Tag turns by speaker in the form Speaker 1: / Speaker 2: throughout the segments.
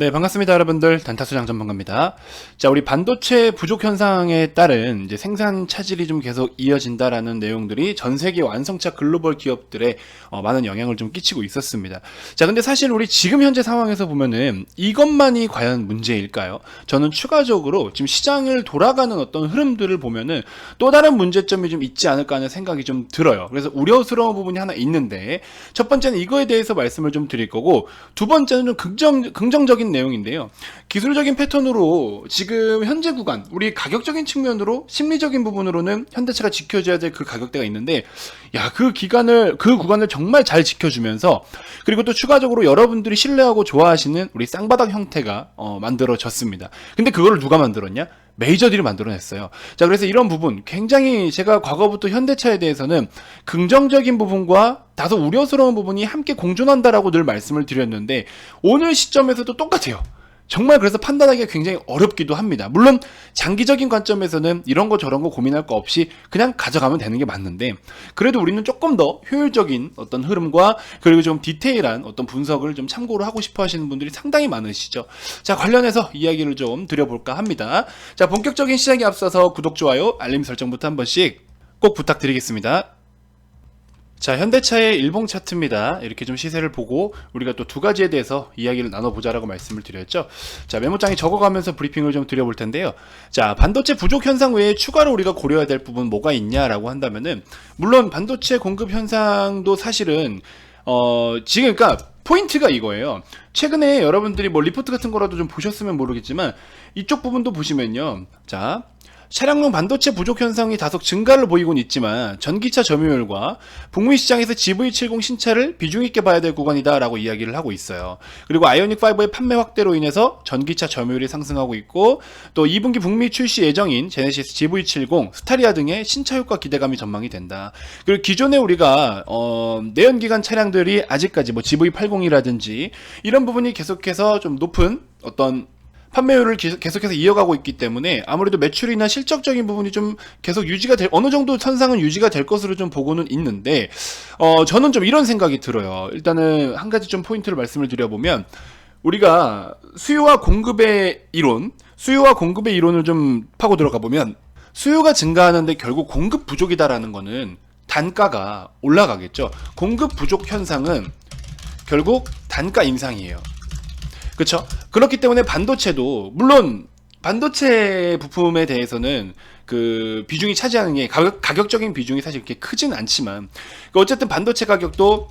Speaker 1: 네, 반갑습니다, 여러분들. 단타수장 전문가입니다. 자, 우리 반도체 부족 현상에 따른 이제 생산 차질이 좀 계속 이어진다라는 내용들이 전 세계 완성차 글로벌 기업들에 어, 많은 영향을 좀 끼치고 있었습니다. 자, 근데 사실 우리 지금 현재 상황에서 보면은 이것만이 과연 문제일까요? 저는 추가적으로 지금 시장을 돌아가는 어떤 흐름들을 보면은 또 다른 문제점이 좀 있지 않을까 하는 생각이 좀 들어요. 그래서 우려스러운 부분이 하나 있는데 첫 번째는 이거에 대해서 말씀을 좀 드릴 거고 두 번째는 좀 긍정, 긍정적인 내용인데요. 기술적인 패턴으로 지금 현재 구간, 우리 가격적인 측면으로 심리적인 부분으로는 현대차가 지켜줘야 될 그 가격대가 있는데, 야, 그 기간을, 그 구간을 정말 잘 지켜주면서, 그리고 또 추가적으로 여러분들이 신뢰하고 좋아하시는 우리 쌍바닥 형태가, 어, 만들어졌습니다. 근데 그거를 누가 만들었냐? 메이저들이 만들어냈어요. 자, 그래서 이런 부분 굉장히 제가 과거부터 현대차에 대해서는 긍정적인 부분과 다소 우려스러운 부분이 함께 공존한다라고 늘 말씀을 드렸는데 오늘 시점에서도 똑같아요. 정말 그래서 판단하기가 굉장히 어렵기도 합니다. 물론 장기적인 관점에서는 이런 거 저런 거 고민할 거 없이 그냥 가져가면 되는 게 맞는데 그래도 우리는 조금 더 효율적인 어떤 흐름과 그리고 좀 디테일한 어떤 분석을 좀 참고로 하고 싶어 하시는 분들이 상당히 많으시죠. 자, 관련해서 이야기를 좀 드려볼까 합니다. 자, 본격적인 시작에 앞서서 구독, 좋아요, 알림 설정부터 한 번씩 꼭 부탁드리겠습니다. 자, 현대차의 일봉 차트입니다. 이렇게 좀 시세를 보고 우리가 또 두 가지에 대해서 이야기를 나눠보자 라고 말씀을 드렸죠. 자, 메모장에 적어가면서 브리핑을 좀 드려볼 텐데요. 자, 반도체 부족 현상 외에 추가로 우리가 고려해야 될 부분 뭐가 있냐 라고 한다면은 물론 반도체 공급 현상도 사실은 어, 지금 그러니까 포인트가 이거예요. 최근에 여러분들이 뭐 리포트 같은 거라도 좀 보셨으면 모르겠지만 이쪽 부분도 보시면요. 자, 차량용 반도체 부족 현상이 다소 증가를 보이곤 있지만 전기차 점유율과 북미 시장에서 GV70 신차를 비중 있게 봐야 될 구간이다라고 이야기를 하고 있어요. 그리고 아이오닉 5의 판매 확대로 인해서 전기차 점유율이 상승하고 있고 또 2분기 북미 출시 예정인 제네시스 GV70, 스타리아 등의 신차 효과 기대감이 전망이 된다. 그리고 기존에 우리가 어, 내연기관 차량들이 아직까지 뭐 GV80이라든지 이런 부분이 계속해서 좀 높은 어떤 판매율을 계속해서 이어가고 있기 때문에 아무래도 매출이나 실적적인 부분이 좀 계속 유지가 될 어느 정도 선상은 유지가 될 것으로 좀 보고는 있는데 어 저는 좀 이런 생각이 들어요. 일단은 한 가지 좀 포인트를 말씀을 드려보면 우리가 수요와 공급의 이론, 수요와 공급의 이론을 좀 파고 들어가 보면 수요가 증가하는데 결국 공급 부족이다라는 거는 단가가 올라가겠죠. 공급 부족 현상은 결국 단가 인상이에요. 그렇죠? 그렇기 때문에 반도체도 물론 반도체 부품에 대해서는 그 비중이 차지하는 게 가격, 가격적인 비중이 사실 그렇게 크진 않지만 그 어쨌든 반도체 가격도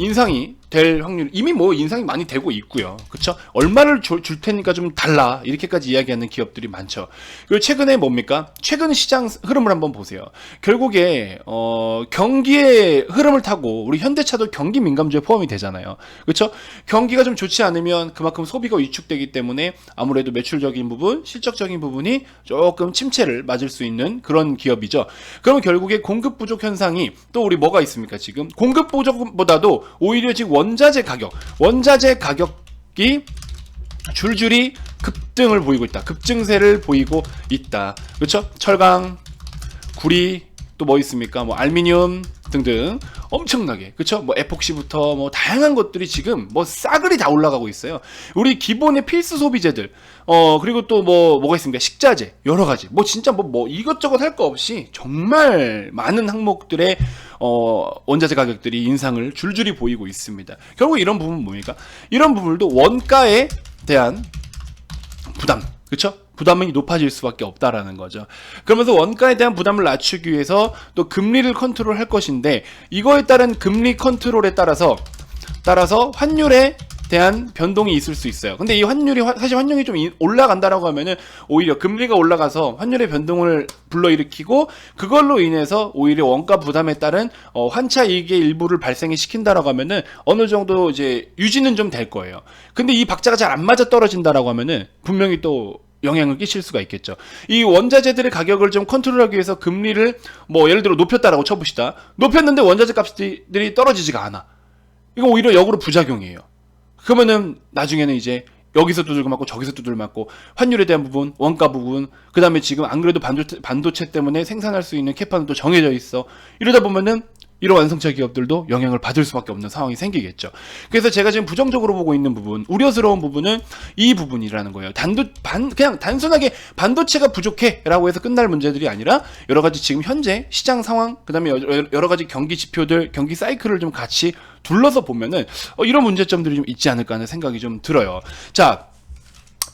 Speaker 1: 인상이 될 확률 이미 뭐 인상이 많이 되고 있고요. 그렇죠? 얼마를 줄, 줄 테니까 좀 달라 이렇게까지 이야기하는 기업들이 많죠. 그리고 최근에 뭡니까? 최근 시장 흐름을 한번 보세요. 결국에 어, 경기의 흐름을 타고 우리 현대차도 경기 민감주에 포함이 되잖아요. 그렇죠? 경기가 좀 좋지 않으면 그만큼 소비가 위축되기 때문에 아무래도 매출적인 부분, 실적적인 부분이 조금 침체를 맞을 수 있는 그런 기업이죠. 그러면 결국에 공급 부족 현상이 또 우리 뭐가 있습니까? 지금 공급 부족보다도 오히려 지금 원자재 가격, 원자재 가격이 줄줄이 급등을 보이고 있다. 급증세를 보이고 있다. 그렇죠? 철강, 구리, 또 뭐 있습니까? 뭐 알미늄 등등 엄청나게 그렇죠? 뭐 에폭시부터 뭐 다양한 것들이 지금 뭐 싸그리 다 올라가고 있어요. 우리 기본의 필수 소비재들 어 그리고 또 뭐 뭐가 있습니까? 식자재 여러 가지 뭐 진짜 뭐뭐 이것저것 할 거 없이 정말 많은 항목들의 어 원자재 가격들이 인상을 줄줄이 보이고 있습니다. 결국 이런 부분 뭡니까? 이런 부분도 원가에 대한 부담 그렇죠? 부담이 높아질 수밖에 없다라는 거죠. 그러면서 원가에 대한 부담을 낮추기 위해서 또 금리를 컨트롤할 것인데 이거에 따른 금리 컨트롤에 따라서 따라서 환율에 대한 변동이 있을 수 있어요. 근데 이 환율이 사실 환율이 좀 올라간다라고 하면은 오히려 금리가 올라가서 환율의 변동을 불러일으키고 그걸로 인해서 오히려 원가 부담에 따른 어, 환차 이익의 일부를 발생이 시킨다라고 하면은 어느 정도 이제 유지는 좀 될 거예요. 근데 이 박자가 잘 안 맞아 떨어진다라고 하면은 분명히 또 영향을 끼칠 수가 있겠죠. 이 원자재들의 가격을 좀 컨트롤하기 위해서 금리를 뭐 예를 들어 높였다라고 쳐봅시다. 높였는데 원자재 값들이 떨어지지가 않아. 이거 오히려 역으로 부작용이에요. 그러면은 나중에는 이제 여기서 두들 맞고 저기서 두들 맞고 환율에 대한 부분, 원가 부분, 그 다음에 지금 안 그래도 반도체, 반도체 때문에 생산할 수 있는 캐파는 또 정해져 있어. 이러다 보면은 이런 완성차 기업들도 영향을 받을 수밖에 없는 상황이 생기겠죠. 그래서 제가 지금 부정적으로 보고 있는 부분, 우려스러운 부분은 이 부분이라는 거예요. 단도 반 그냥 단순하게 반도체가 부족해라고 해서 끝날 문제들이 아니라 여러 가지 지금 현재 시장 상황, 그다음에 여러, 가지 경기 지표들, 경기 사이클을 좀 같이 둘러서 보면은 어, 이런 문제점들이 좀 있지 않을까 하는 생각이 좀 들어요. 자,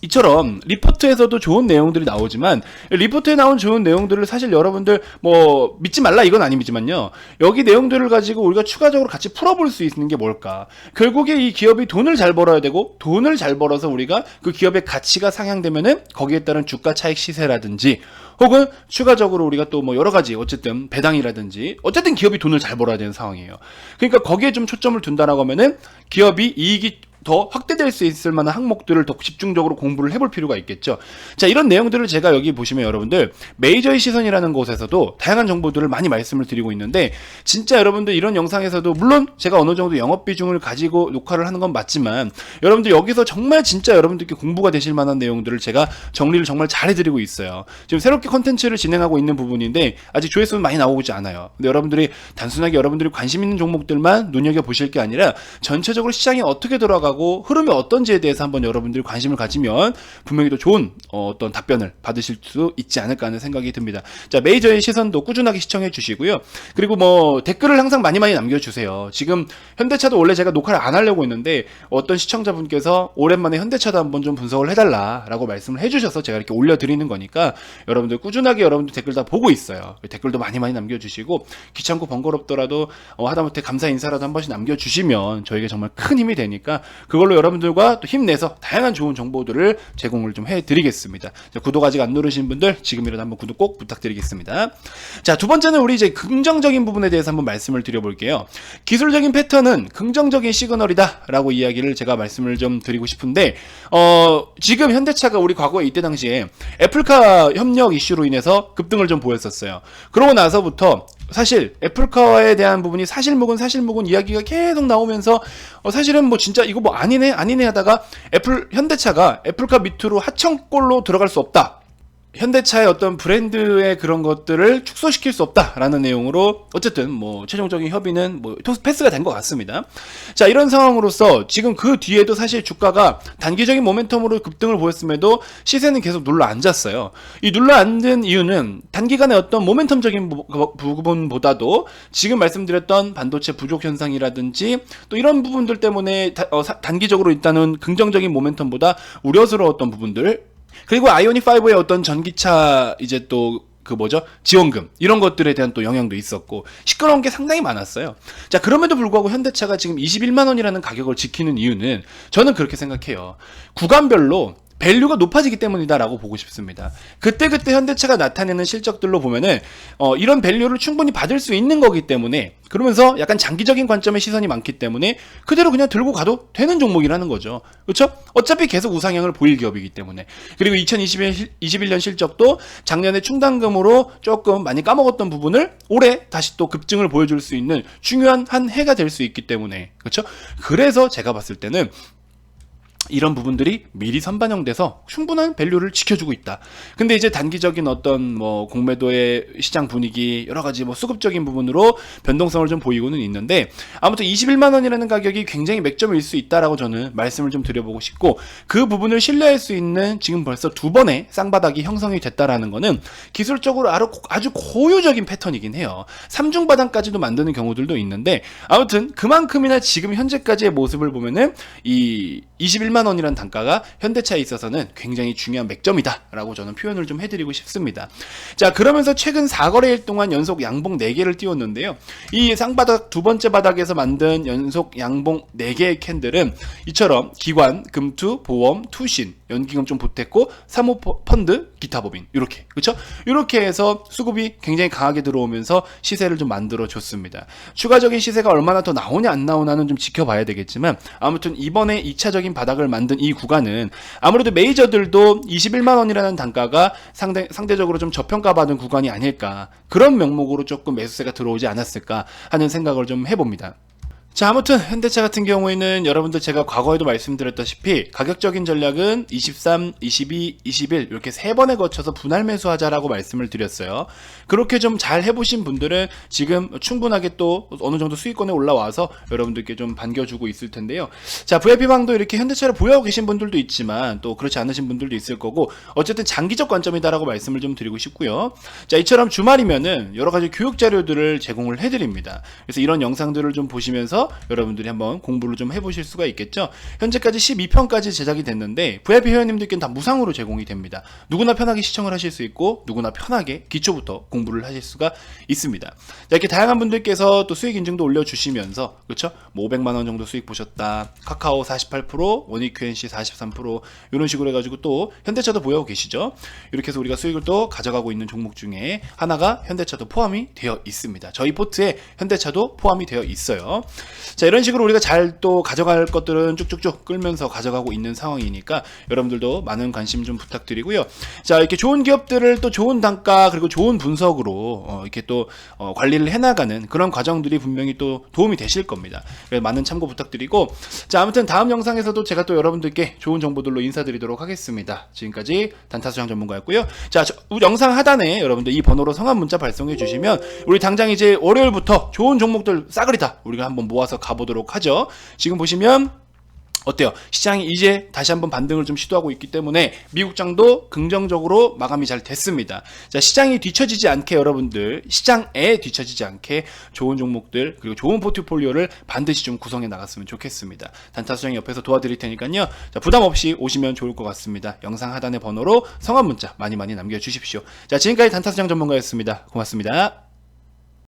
Speaker 1: 이처럼 리포트에서도 좋은 내용들이 나오지만 리포트에 나온 좋은 내용들을 사실 여러분들 뭐 믿지 말라 이건 아니지만요. 여기 내용들을 가지고 우리가 추가적으로 같이 풀어볼 수 있는 게 뭘까? 결국에 이 기업이 돈을 잘 벌어야 되고 돈을 잘 벌어서 우리가 그 기업의 가치가 상향되면은 거기에 따른 주가 차익 시세라든지 혹은 추가적으로 우리가 또 뭐 여러 가지 어쨌든 배당이라든지 어쨌든 기업이 돈을 잘 벌어야 되는 상황이에요. 그러니까 거기에 좀 초점을 둔다라고 하면은 기업이 이익이 더 확대될 수 있을 만한 항목들을 더 집중적으로 공부를 해볼 필요가 있겠죠. 자, 이런 내용들을 제가 여기 보시면 여러분들 메이저의 시선이라는 곳에서도 다양한 정보들을 많이 말씀을 드리고 있는데 진짜 여러분들 이런 영상에서도 물론 제가 어느 정도 영업 비중을 가지고 녹화를 하는 건 맞지만 여러분들 여기서 정말 진짜 여러분들께 공부가 되실 만한 내용들을 제가 정리를 정말 잘 해드리고 있어요. 지금 새롭게 컨텐츠를 진행하고 있는 부분인데 아직 조회수는 많이 나오지 않아요. 근데 여러분들이 단순하게 여러분들이 관심 있는 종목들만 눈여겨 보실 게 아니라 전체적으로 시장이 어떻게 돌아가고 하고 흐름이 어떤지에 대해서 한번 여러분들이 관심을 가지면 분명히 더 좋은 어, 떤 답변을 받으실 수 있지 않을까 하는 생각이 듭니다. 자, 메이저의 시선도 꾸준하게 시청해 주시고요. 그리고 뭐 댓글을 항상 많이 많이 남겨 주세요. 지금 현대차도 원래 제가 녹화를 안 하려고 했는데 어떤 시청자분께서 오랜만에 현대차도 한번 좀 분석을 해 달라라고 말씀을 해 주셔서 제가 이렇게 올려 드리는 거니까 여러분들 꾸준하게 여러분들 댓글 다 보고 있어요. 댓글도 많이 많이 남겨 주시고 귀찮고 번거롭더라도 어, 하다못해 감사 인사라도 한 번씩 남겨 주시면 저에게 정말 큰 힘이 되니까 그걸로 여러분들과 또 힘내서 다양한 좋은 정보들을 제공을 좀 해드리겠습니다. 자, 구독 아직 안 누르신 분들 지금이라도 한번 구독 꼭 부탁드리겠습니다. 자, 두 번째는 우리 이제 긍정적인 부분에 대해서 한번 말씀을 드려볼게요. 기술적인 패턴은 긍정적인 시그널이다라고 이야기를 제가 말씀을 좀 드리고 싶은데, 어, 지금 현대차가 우리 과거에 이때 당시에 애플카 협력 이슈로 인해서 급등을 좀 보였었어요. 그러고 나서부터 사실 애플카에 대한 부분이 사실묵은 사실묵은 이야기가 계속 나오면서 어, 사실은 뭐 진짜 이거 뭐 아니네 아니네 하다가 애플 현대차가 애플카 밑으로 하청골로 들어갈 수 없다. 현대차의 어떤 브랜드의 그런 것들을 축소시킬 수 없다라는 내용으로 어쨌든 뭐 최종적인 협의는 뭐 패스가 된 것 같습니다. 자 이런 상황으로서 지금 그 뒤에도 사실 주가가 단기적인 모멘텀으로 급등을 보였음에도 시세는 계속 눌러 앉았어요. 이 눌러 앉은 이유는 단기간의 어떤 모멘텀적인 부분보다도 지금 말씀드렸던 반도체 부족 현상이라든지 또 이런 부분들 때문에 다, 어, 단기적으로 일단은 긍정적인 모멘텀보다 우려스러웠던 부분들 그리고 아이오닉 5의 어떤 전기차 이제 또 그 뭐죠 지원금 이런 것들에 대한 또 영향도 있었고 시끄러운 게 상당히 많았어요. 자 그럼에도 불구하고 현대차가 지금 21만 원이라는 가격을 지키는 이유는 저는 그렇게 생각해요. 구간별로 밸류가 높아지기 때문이다라고 보고 싶습니다. 그때 그때 현대차가 나타내는 실적들로 보면은 어, 이런 밸류를 충분히 받을 수 있는 거기 때문에 그러면서 약간 장기적인 관점의 시선이 많기 때문에 그대로 그냥 들고 가도 되는 종목이라는 거죠. 그렇죠? 어차피 계속 우상향을 보일 기업이기 때문에. 그리고 2021, 21년 실적도 작년에 충당금으로 조금 많이 까먹었던 부분을 올해 다시 또 급증을 보여줄 수 있는 중요한 한 해가 될 수 있기 때문에. 그렇죠? 그래서 제가 봤을 때는 이런 부분들이 미리 선반영돼서 충분한 밸류를 지켜주고 있다. 근데 이제 단기적인 어떤 뭐 공매도의 시장 분위기 여러 가지 뭐 수급적인 부분으로 변동성을 좀 보이고는 있는데 아무튼 21만 원이라는 가격이 굉장히 맥점일 수 있다라고 저는 말씀을 좀 드려보고 싶고 그 부분을 신뢰할 수 있는 지금 벌써 두 번의 쌍바닥이 형성이 됐다라는 거는 기술적으로 아주 고유적인 패턴이긴 해요. 삼중 바닥까지도 만드는 경우들도 있는데 아무튼 그만큼이나 지금 현재까지의 모습을 보면은 이 21만 원이라는 단가가 현대차에 있어서는 굉장히 중요한 맥점이다라고 저는 표현을 좀 해드리고 싶습니다. 자 그러면서 최근 4거래일 동안 연속 양봉 4개를 띄웠는데요. 이 쌍바닥 두 번째 바닥에서 만든 연속 양봉 4개의 캔들은 이처럼 기관, 금투, 보험, 투신, 연기금 좀 보탰고 사모펀드, 기타 법인 이렇게 그렇죠? 이렇게 해서 수급이 굉장히 강하게 들어오면서 시세를 좀 만들어 줬습니다. 추가적인 시세가 얼마나 더 나오냐 안 나오냐는 좀 지켜봐야 되겠지만 아무튼 이번에 2차적인 바닥 을 만든 이 구간은 아무래도 메이저들도 21만 원이라는 단가가 상대, 상대적으로 좀 저평가받은 구간이 아닐까 그런 명목으로 조금 매수세가 들어오지 않았을까 하는 생각을 좀 해봅니다. 자, 아무튼 현대차 같은 경우에는 여러분들 제가 과거에도 말씀드렸다시피 가격적인 전략은 23, 22, 21 이렇게 세 번에 거쳐서 분할 매수하자라고 말씀을 드렸어요. 그렇게 좀 잘 해보신 분들은 지금 충분하게 또 어느 정도 수익권에 올라와서 여러분들께 좀 반겨주고 있을 텐데요. 자, VIP방도 이렇게 현대차를 보유하고 계신 분들도 있지만 또 그렇지 않으신 분들도 있을 거고 어쨌든 장기적 관점이다라고 말씀을 좀 드리고 싶고요. 자, 이처럼 주말이면은 여러 가지 교육 자료들을 제공을 해드립니다. 그래서 이런 영상들을 좀 보시면서 여러분들이 한번 공부를 좀 해보실 수가 있겠죠. 현재까지 12편까지 제작이 됐는데 VIP 회원님들께는 다 무상으로 제공이 됩니다. 누구나 편하게 시청을 하실 수 있고 누구나 편하게 기초부터 공부를 하실 수가 있습니다. 자, 이렇게 다양한 분들께서 또 수익 인증도 올려주시면서 그렇죠? 뭐 500만 원 정도 수익 보셨다. 카카오 48%, 원익 QNC 43% 이런 식으로 해가지고 또 현대차도 보유하고 계시죠. 이렇게 해서 우리가 수익을 또 가져가고 있는 종목 중에 하나가 현대차도 포함이 되어 있습니다. 저희 포트에 현대차도 포함이 되어 있어요. 자 이런 식으로 우리가 잘 또 가져갈 것들은 쭉쭉쭉 끌면서 가져가고 있는 상황이니까 여러분들도 많은 관심 좀 부탁드리고요. 자 이렇게 좋은 기업들을 또 좋은 단가 그리고 좋은 분석으로 어, 이렇게 또 어, 관리를 해나가는 그런 과정들이 분명히 또 도움이 되실 겁니다. 많은 참고 부탁드리고 자 아무튼 다음 영상에서도 제가 또 여러분들께 좋은 정보들로 인사드리도록 하겠습니다. 지금까지 단타수장 전문가였고요. 자 저, 영상 하단에 여러분들 이 번호로 성함 문자 발송해 주시면 우리 당장 이제 월요일부터 좋은 종목들 싸그리 다 우리가 한번 모아 서 가보도록 하죠. 지금 보시면 어때요? 시장이 이제 다시 한번 반등을 좀 시도하고 있기 때문에 미국 장도 긍정적으로 마감이 잘 됐습니다. 자, 시장이 뒤처지지 않게 여러분들, 시장에 뒤처지지 않게 좋은 종목들, 그리고 좋은 포트폴리오를 반드시 좀 구성해 나갔으면 좋겠습니다. 단타수장이 옆에서 도와드릴 테니까요. 자, 부담 없이 오시면 좋을 것 같습니다. 영상 하단의 번호로 성함 문자 많이 많이 남겨주십시오. 자, 지금까지 단타수장 전문가였습니다. 고맙습니다.